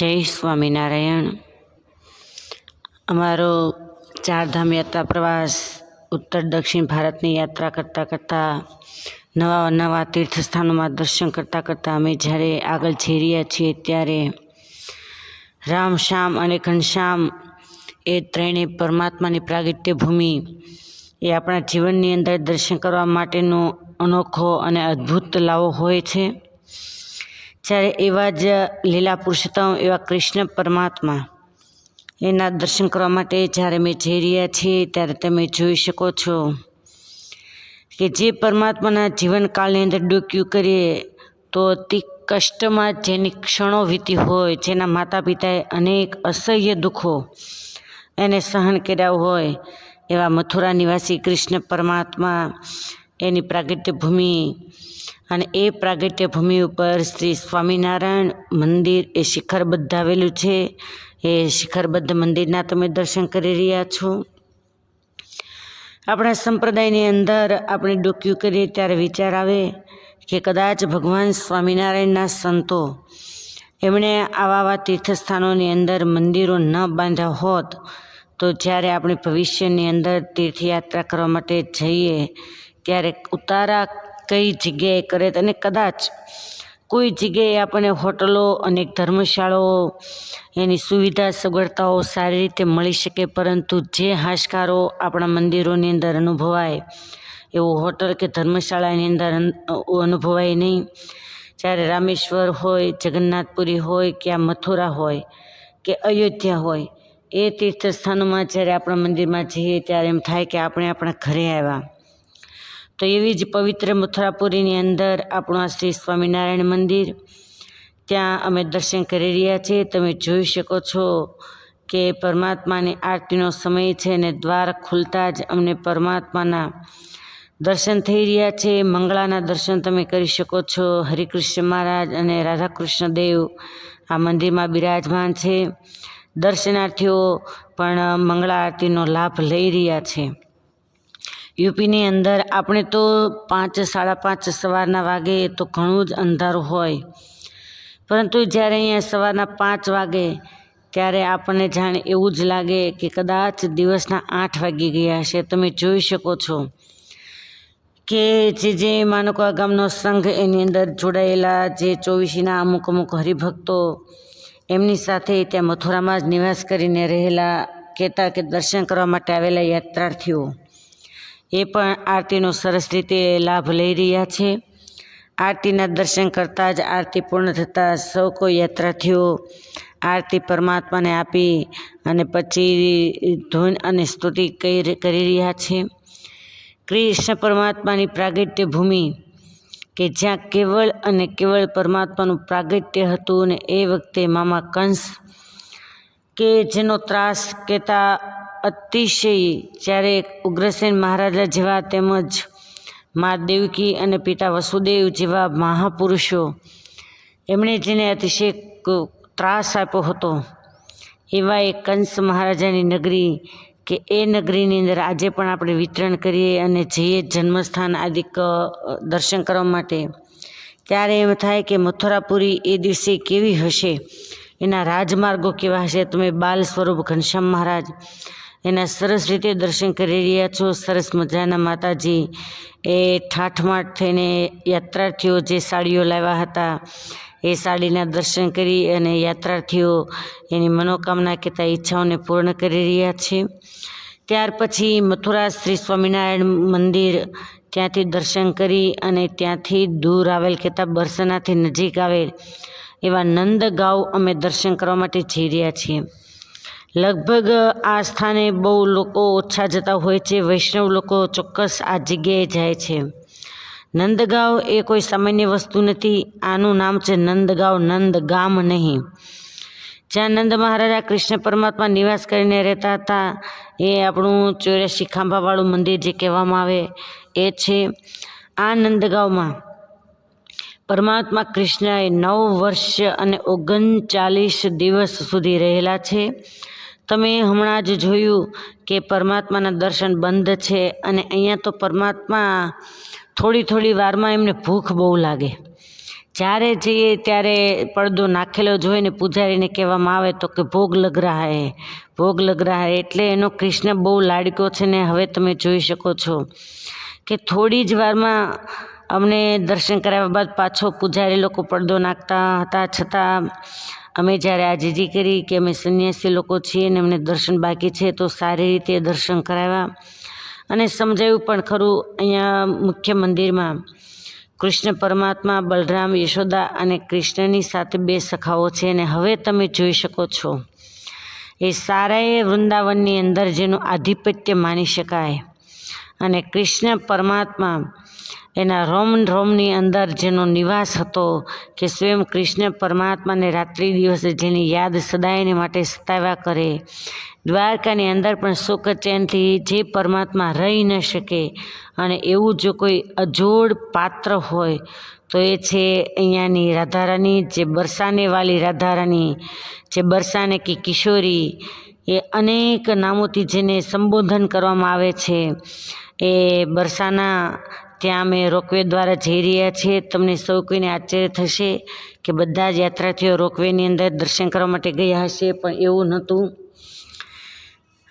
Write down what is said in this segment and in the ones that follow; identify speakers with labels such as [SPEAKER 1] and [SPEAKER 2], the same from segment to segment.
[SPEAKER 1] જય સ્વામિનારાયણ. અમારો ચારધામ યાત્રા પ્રવાસ ઉત્તર દક્ષિણ ભારતની યાત્રા કરતાં કરતાં, નવા નવા તીર્થસ્થાનોમાં દર્શન કરતાં કરતાં અમે જ્યારે આગળ જઈ રહ્યા છીએ ત્યારે રામ, શ્યામ અને ઘનશ્યામ એ ત્રણેય પરમાત્માની પ્રાગટ્ય ભૂમિ એ આપણા જીવનની અંદર દર્શન કરવા માટેનો અનોખો અને અદ્ભુત લાવો હોય છે. જ્યારે એવા જ લીલા પુરુષોત્તમ, એવા કૃષ્ણ પરમાત્મા એના દર્શન કરવા માટે જ્યારે અમે જઈ રહ્યા છીએ, ત્યારે તમે જોઈ શકો છો કે જે પરમાત્માના જીવનકાળની અંદર ડોક્યું કરીએ તો અતિ કષ્ટમાં જેની ક્ષણો વીતી હોય, જેના માતા પિતાએ અનેક અસહ્ય દુઃખો એને સહન કર્યા હોય, એવા મથુરા નિવાસી કૃષ્ણ પરમાત્મા એની પ્રાગટ્ય ભૂમિ અને એ પ્રાગટ્ય ભૂમિ ઉપર શ્રી સ્વામિનારાયણ મંદિર એ શિખર બંધાવેલું છે. એ શિખરબદ્ધ મંદિરના તમે દર્શન કરી રહ્યા છો. આપણા સંપ્રદાયની અંદર આપણે ડોક્યું કરીએ ત્યારે વિચાર આવે કે કદાચ ભગવાન સ્વામિનારાયણના સંતો એમણે આવા આવા તીર્થસ્થાનોની અંદર મંદિરો ન બાંધ્યા હોત તો જ્યારે આપણે ભવિષ્યની અંદર તીર્થયાત્રા કરવા માટે જઈએ, ત્યારે ઉતારા કઈ જગ્યાએ કરે અને કદાચ કોઈ જગ્યાએ આપણને હોટલો અને ધર્મશાળાઓ એની સુવિધા સગવડતાઓ સારી રીતે મળી શકે, પરંતુ જે હાશકારો આપણા મંદિરોની અંદર અનુભવાય, એવું હોટલ કે ધર્મશાળાની અંદર અનુભવાય નહીં. જ્યારે રામેશ્વર હોય, જગન્નાથપુરી હોય, કે આ મથુરા હોય, કે અયોધ્યા હોય, એ તીર્થસ્થાનોમાં જ્યારે આપણા મંદિરમાં જઈએ ત્યારે એમ થાય કે આપણે આપણા ઘરે આવ્યા. તો એવી જ પવિત્ર મથુરાપુરીની અંદર આપણું આ શ્રી સ્વામિનારાયણ મંદિર, ત્યાં અમે દર્શન કરી રહ્યા છીએ. તમે જોઈ શકો છો કે પરમાત્માની આરતીનો સમય છે અને દ્વાર ખુલતા જ અમને પરમાત્માના દર્શન થઈ રહ્યા છે. મંગળાના દર્શન તમે કરી શકો છો. હરિકૃષ્ણ મહારાજ અને રાધાકૃષ્ણ દેવ આ મંદિરમાં બિરાજમાન છે. દર્શનાર્થીઓ પણ મંગળા આરતીનો લાભ લઈ રહ્યા છે. યુપીની અંદર આપણે તો પાંચ, સાડા પાંચ સવારના વાગે તો ઘણું જ અંધારું હોય. પરંતુ જ્યારે અહીંયા સવારના પાંચ વાગે, ત્યારે આપણને જાણે એવું જ લાગે કે કદાચ દિવસના આઠ વાગી ગયા છે તમે જોઈ શકો છો કે જે જે માનકોવા ગામનો સંઘ એની અંદર જોડાયેલા, જે ચોવીસીના અમુક અમુક હરિભક્તો એમની સાથે ત્યાં મથુરામાં જ નિવાસ કરીને રહેલા, કહેતા કે દર્શન કરવા માટે આવેલા યાત્રાર્થીઓ. એ પણ આરતીનો સરસ રીતે લાભ લઈ રહ્યા છે. આરતીના દર્શન કરતાં જ આરતી પૂર્ણ થતાં સૌ કોઈ યાત્રાર્થીઓ આરતી પરમાત્માને આપી અને પછી ધૂન અને સ્તુતિ કરી રહ્યા છે. કૃષ્ણ પરમાત્માની પ્રાગટ્ય ભૂમિ કે જ્યાં કેવળ અને કેવળ પરમાત્માનું પ્રાગટ્ય હતું અને એ વખતે મામા કંસ કે જેનો ત્રાસ કહેતા અતિશય જ્યારે ઉગ્રસેન મહારાજા જેવા તેમજ મા દેવકી અને પિતા વસુદેવ જેવા મહાપુરુષો, એમણે જેને અતિશય ત્રાસ આપ્યો હતો, એવા એ કંસ મહારાજાની નગરી કે એ નગરીની અંદર આજે પણ આપણે વિતરણ કરીએ અને જઈએ જન્મસ્થાન આદિક દર્શન કરવા માટે, ત્યારે એમ થાય કે મથુરાપુરી એ દિવસે કેવી હશે? એના રાજમાર્ગો કેવા હશે? તમે બાલ સ્વરૂપ ઘનશ્યામ મહારાજ એના સરસ રીતે દર્શન કરી રહ્યા છો. સરસ મજાના માતાજી. એ ઠાઠમાઠ થઈને યાત્રાર્થીઓ જે સાડીઓ લાવ્યા હતા, એ સાડીના દર્શન કરી અને યાત્રાર્થીઓ એની મનોકામના કહેતા ઈચ્છાઓને પૂર્ણ કરી રહ્યા છે. ત્યાર પછી મથુરા શ્રી સ્વામિનારાયણ મંદિર ત્યાંથી દર્શન કરી અને ત્યાંથી દૂર આવેલ કહેતા બરસનાથી નજીક આવેલ એવા નંદગાંવ અમે દર્શન કરવા માટે જઈ રહ્યા છીએ. લગભગ આ સ્થાને બહુ લોકો ઓછા જતા હોય છે. વૈષ્ણવ લોકો ચોક્કસ આ જગ્યાએ જાય છે. નંદગાંવ એ કોઈ સામાન્ય વસ્તુ નથી. આનું નામ છે નંદગાંવ નંદગામ નહીં. જ્યાં નંદ મહારાજા કૃષ્ણ પરમાત્મા નિવાસ કરીને રહેતા હતા, એ આપણું ચોર્યાસી ખાંભાવાળું મંદિર જે કહેવામાં આવે એ છે આ નંદગાંવમાં. પરમાત્મા કૃષ્ણએ નવ વર્ષ અને ઓગણચાલીસ દિવસ સુધી રહેલા છે. તમે હમણાં જ જોયું કે પરમાત્માના દર્શન બંધ છે અને અહીંયા તો પરમાત્મા થોડી થોડી વારમાં એમને ભૂખ બહુ લાગે. જ્યારે જઈએ ત્યારે પડદો નાખેલો જોઈને પૂજારીને કહેવામાં આવે તો કે ભોગ લગ હે ભોગ લગ હે એટલે એનો કૃષ્ણ બહુ લાડકો છે ને હવે તમે જોઈ શકો છો કે થોડી જ વારમાં અમને દર્શન કરાવ્યા બાદ પાછો પૂજારી લોકો પડદો નાખતા હતા છતાં અમે જ્યારે આ જીજી કરી કે અમે સંન્યાસી લોકો છીએ ને અમને દર્શન બાકી છે, તો સારી રીતે દર્શન કરાવ્યા. અને સમજાયું પણ ખરું, અહીંયા મુખ્ય મંદિરમાં કૃષ્ણ પરમાત્મા, બલરામ, યશોદા અને કૃષ્ણની સાથે બે સખાઓ છે અને હવે તમે જોઈ શકો છો. એ સારાએ વૃંદાવનની અંદર જેનું આધિપત્ય માની શકાય. અને કૃષ્ણ પરમાત્મા એના રોમ રોમની અંદર જેનો નિવાસ હતો કે સ્વયં કૃષ્ણ પરમાત્માને રાત્રિ દિવસે જેની યાદ સદાયને માટે સતાવ્યા કરે. દ્વારકાની અંદર પણ સુખ ચેનથી જે પરમાત્મા રહી ન શકે અને એવું જો કોઈ અજોડ પાત્ર હોય, તો એ છે અહીંયાની રાધારાની જે બરસાને વાલી રાધારાની જે બરસાને કે કિશોરી, એ અનેક નામોથી જેને સંબોધન કરવામાં આવે છે. એ બરસાના ત્યાં અમે રોકવે દ્વારા જઈ રહ્યા છીએ. તમને સૌ કોઈને આશ્ચર્ય થશે કે બધા જ યાત્રાર્થીઓ રોકવેની અંદર દર્શન કરવા માટે ગયા હશે, પણ એવું નહોતું.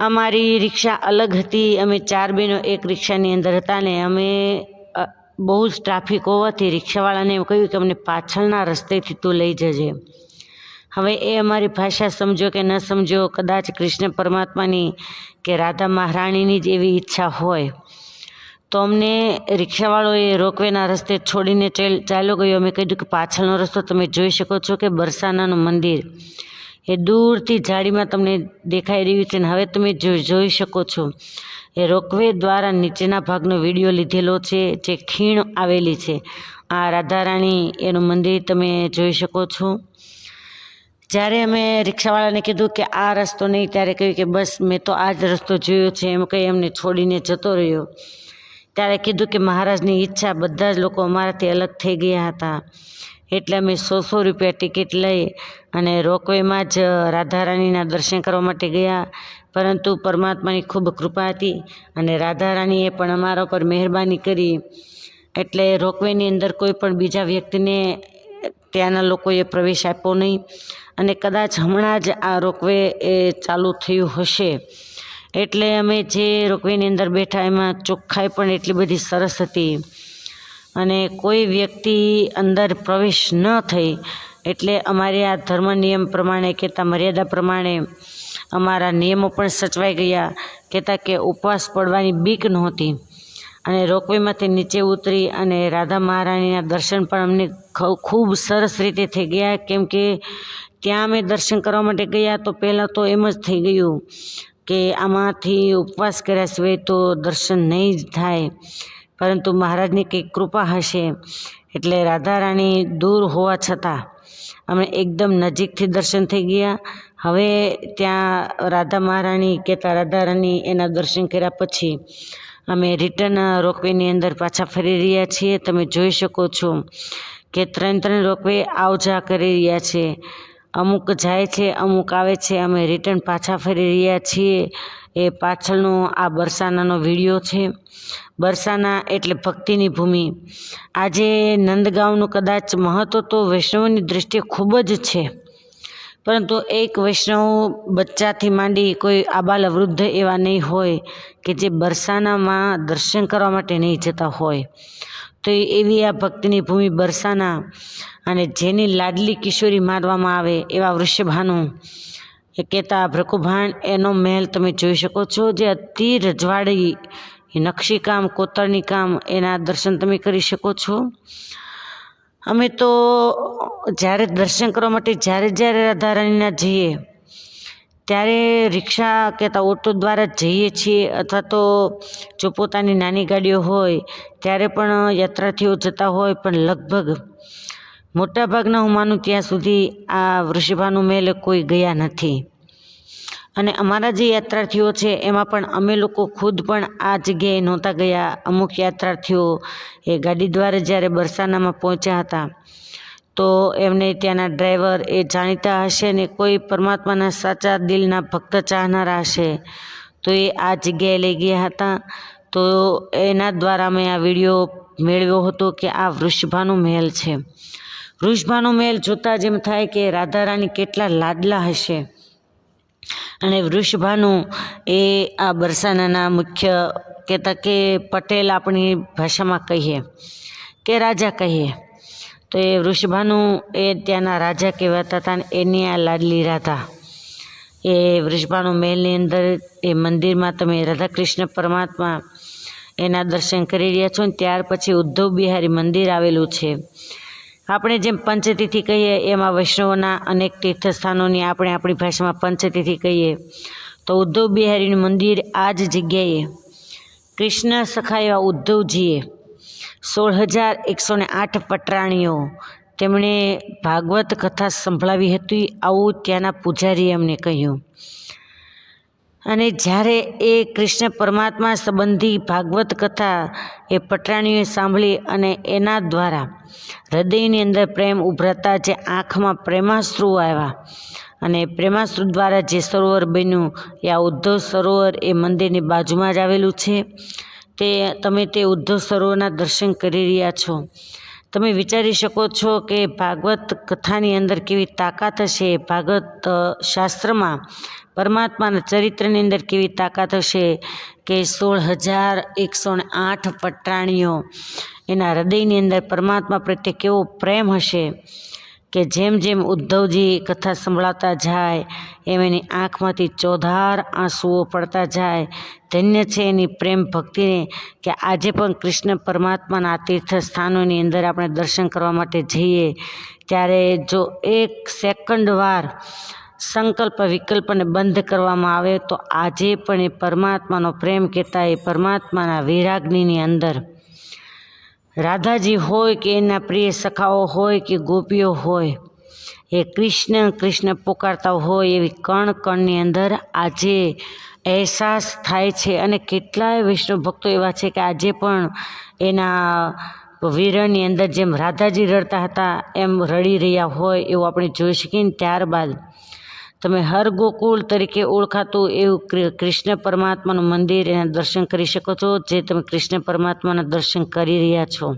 [SPEAKER 1] અમારી રિક્ષા અલગ હતી. અમે ચાર બહેનો એક રિક્ષાની અંદર હતા ને અમે બહુ જ ટ્રાફિક હોવાથી રિક્ષાવાળાને એમ કહ્યું કે અમને પાછળના રસ્તેથી તું લઈ જજે. હવે એ અમારી ભાષા સમજો કે ન સમજો, કદાચ કૃષ્ણ પરમાત્માની કે રાધા મહારાણીની જ એવી ઈચ્છા હોય. તો અમને રિક્ષાવાળોએ રોકવેના રસ્તે છોડીને ચાલ, ચાલ્યો ગયો. અમે કીધું કે પાછળનો રસ્તો તમે જોઈ શકો છો કે બરસાનાનું મંદિર. એ દૂરથી જાળીમાં તમને દેખાઈ રહ્યું છે ને હવે તમે જોઈ શકો છો. એ રોકવે દ્વારા નીચેના ભાગનો વીડિયો લીધેલો છે, જે ખીણ આવેલી છે. આ રાધારાણી એનું મંદિર તમે જોઈ શકો છો. જ્યારે અમે રિક્ષાવાળાને કીધું કે આ રસ્તો નહીં, ત્યારે કહ્યું કે બસ મેં તો આ જ રસ્તો જોયો છે, એમ કહી અમને છોડીને જતો રહ્યો. ત્યારે કીધું કે મહારાજની ઈચ્છા બધા જ લોકો અમારાથી અલગ થઈ ગયા હતા. એટલે અમે સો સો રૂપિયા ટિકિટ લઈ અને રોકવેમાં જ રાધારાણીના દર્શન કરવા માટે ગયા. પરંતુ પરમાત્માની ખૂબ કૃપા હતી અને રાધારાણીએ પણ અમારા પર મહેરબાની કરી. એટલે રોકવેની અંદર કોઈ પણ બીજા વ્યક્તિને ત્યાંના લોકોએ પ્રવેશ આપ્યો નહીં. અને કદાચ હમણાં જ આ રોકવે એ ચાલુ થયું હશે. એટલે અમે જે રોકવેની અંદર બેઠા એમાં ચોખ્ખાઈ પણ એટલી બધી સરસ હતી. અને કોઈ વ્યક્તિ અંદર પ્રવેશ ન થઈ, એટલે અમારે આ ધર્મ નિયમ પ્રમાણે કહેતા મર્યાદા પ્રમાણે અમારા નિયમો પણ સચવાઈ ગયા. કહેતા કે ઉપવાસ પડવાની બીક નહોતી. અને રોકવેમાંથી નીચે ઉતરી અને રાધા મહારાણીના દર્શન પણ અમને ખૂબ સરસ રીતે થઈ ગયા. કેમ કે ત્યાં અમે દર્શન કરવા માટે ગયા તો પહેલાં તો એમ જ થઈ ગયું. કે આમાંથી ઉપવાસ કર્યા સિવાય તો દર્શન નહીં જ થાય. પરંતુ મહારાજની કંઈક કૃપા હશે. એટલે રાધારાણી દૂર હોવા છતાં અમે એકદમ નજીકથી દર્શન થઈ ગયા. હવે ત્યાં રાધા મહારાણી કહેતા રાધારાણી એના દર્શન કર્યા પછી અમે રિટર્ન રોકવેની અંદર પાછા ફરી રહ્યા છીએ. તમે જોઈ શકો છો કે ત્રણ ત્રણ રોકવે આવ જા કરી રહ્યા છે. અમુક જાય છે, અમુક આવે છે, અમે રિટર્ન પાછા ફરી રહ્યા છીએ. એ પાછળનો આ બરસાનાનો વીડિયો છે. બરસાના એટલે ભક્તિની ભૂમિ. આજે નંદગાંવનું કદાચ મહત્ત્વ તો વૈષ્ણવની દૃષ્ટિએ ખૂબ જ છે. પરંતુ એક વૈષ્ણવ બચ્ચાથી માંડી કોઈ આબાલ વૃદ્ધ એવા નહીં હોય કે જે બરસાનામાં દર્શન કરવા માટે નહીં જતા હોય. તો એવી આ ભક્તિની ભૂમિ બરસાના અને જેની લાડલી કિશોરી માનવામાં આવે એવા વૃષભાનું એ કહેતા, ભ્રકુભાણ, એનો મહેલ તમે જોઈ શકો છો જે અતિ રજવાડી નકશીકામ કોતરણી કામ, એના દર્શન તમે કરી શકો છો. અમે તો જ્યારે દર્શન કરવા માટે જ્યારે જ્યારે રાધારાણીના જઈએ ત્યારે રિક્ષા કહેતા ઓટો દ્વારા જ જઈએ છીએ અથવા તો જો પોતાની નાની ગાડીઓ હોય, ત્યારે પણ યાત્રાર્થીઓ જતા હોય, પણ લગભગ મોટાભાગના હું માનું ત્યાં સુધી આ વૃષભાનું મેલ કોઈ ગયા નથી. અને અમારા જે યાત્રાર્થીઓ છે, એમાં પણ અમે લોકો ખુદ પણ આ જગ્યાએ નહોતા ગયા. અમુક યાત્રાર્થીઓ એ ગાડી દ્વારા જ્યારે બરસાનામાં પહોંચ્યા હતા તો એમને ત્યાંના ડ્રાઈવર એ જાણીતા હશે ને કોઈ પરમાત્માના સાચા દિલના ભક્ત ચાહનારા હશે. તો એ આ જગ્યાએ લઈ ગયા હતા. તો એના દ્વારા મેં આ વીડિયો મેળવ્યો હતો કે આ વૃષભાનું મહેલ છે. વૃષભાનો મહેલ જોતાં જેમ થાય કે રાધા રાણી કેટલા લાડલા હશે. અને વૃષભાનું એ આ બરસાનાના મુખ્ય કહેતા કે પટેલ આપણી ભાષામાં કહીએ કે રાજા કહીએ. તો એ વૃષભાનું એ ત્યાંના રાજા કહેવાતા હતા ને એની આ લાડલી રાધા. એ વૃષભાનું મહેલની અંદર એ મંદિરમાં તમે રાધાકૃષ્ણ પરમાત્મા એના દર્શન કરી રહ્યા છો ને ત્યાર પછી ઉદ્ધવ બિહારી મંદિર આવેલું છે. આપણે જેમ પંચતિથિ કહીએ એમાં વૈષ્ણવોના અનેક તીર્થસ્થાનોની આપણે આપણી ભાષામાં પંચતિથિ કહીએ. તો ઉદ્ધવ બિહારીનું મંદિર આ જ જગ્યાએ. કૃષ્ણ સખા એવા ઉદ્ધવજીએ સોળ હજાર એકસો ને આઠ પટરાણીઓ. તેમણે ભાગવત કથા સંભળાવી હતી, આવું ત્યાંના પૂજારીએ અમને કહ્યું. અને જ્યારે એ કૃષ્ણ પરમાત્મા સંબંધી ભાગવત કથા એ પટરાણીઓએ સાંભળી અને એના દ્વારા હૃદયની અંદર પ્રેમ ઉભરાતા જે આંખમાં પ્રેમાશ્રુ આવ્યા અને પ્રેમાશ્રુ દ્વારા જે સરોવર બન્યું, એ આ ઉદ્ધવ સરોવર એ મંદિરની બાજુમાં જ આવેલું છે. તે તમે તે ઉદ્ધવ સરોવરના દર્શન કરી રહ્યા છો. તમે વિચારી શકો છો કે ભાગવત કથાની અંદર કેવી તાકાત હશે? ભાગવત શાસ્ત્રમાં પરમાત્માના ચરિત્રની અંદર કેવી તાકાત હશે કે સોળ હજાર એકસો આઠ પટરાણીઓ એના હૃદયની અંદર પરમાત્મા પ્રત્યે કેવો પ્રેમ હશે? કે જેમ જેમ ઉદ્ધવજી કથા સંભળાતા જાય, એમ એની આંખમાંથી ચોધાર આંસુઓ પડતા જાય. ધન્ય છે એની પ્રેમ ભક્તિને કે આજે પણ કૃષ્ણ પરમાત્માના તીર્થ સ્થાનોની અંદર આપણે દર્શન કરવા માટે જઈએ. ત્યારે જો એક સેકન્ડ વાર સંકલ્પ વિકલ્પને બંધ કરવામાં આવે તો આજે પણ એ પરમાત્માનો પ્રેમ કહેતા એ પરમાત્માના વિરાગનીની અંદર રાધાજી હોય કે એના પ્રિય સખાઓ હોય કે ગોપીઓ હોય, એ કૃષ્ણ કૃષ્ણ પોકારતા હોય એવી કણ કણની અંદર આજે અહેસાસ થાય છે. અને કેટલાય વૈષ્ણવ ભક્તો એવા છે કે આજે પણ એના વીરની અંદર જેમ રાધાજી રડતા હતા, એમ રડી રહ્યા હોય એવું આપણે જોઈ શકીએ ને ત્યારબાદ તમે હર ગોકુળ તરીકે ઓળખાતું એવું કૃષ્ણ પરમાત્માનું મંદિર એના દર્શન કરી શકો છો, જે તમે કૃષ્ણ પરમાત્માના દર્શન કરી રહ્યા છો.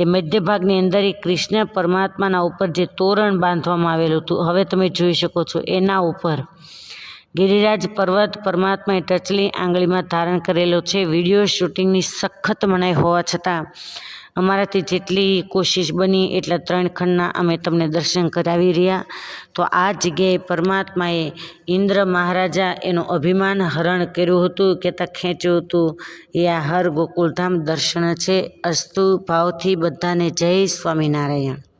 [SPEAKER 1] એ મધ્ય ભાગની અંદર એ કૃષ્ણ પરમાત્માના ઉપર જે તોરણ બાંધવામાં આવેલું હતું, હવે તમે જોઈ શકો છો એના ઉપર ગિરિરાજ પર્વત પરમાત્માએ ટચલી આંગળીમાં ધારણ કરેલો છે. વીડિયો શૂટિંગની સખત મનાઈ હોવા છતાં અમારાથી જેટલી કોશિશ બની એટલા ત્રણ ખંડના અમે તમને દર્શન કરાવી રહ્યા. તો આ જગ્યાએ પરમાત્માએ ઇન્દ્ર મહારાજા એનું અભિમાન હરણ કર્યું હતું, કહેતા ખેંચ્યું હતું, એ આ હર ગોકુલધામ દર્શન છે. અસ્તુ ભાવથી બધાને જય સ્વામિનારાયણ.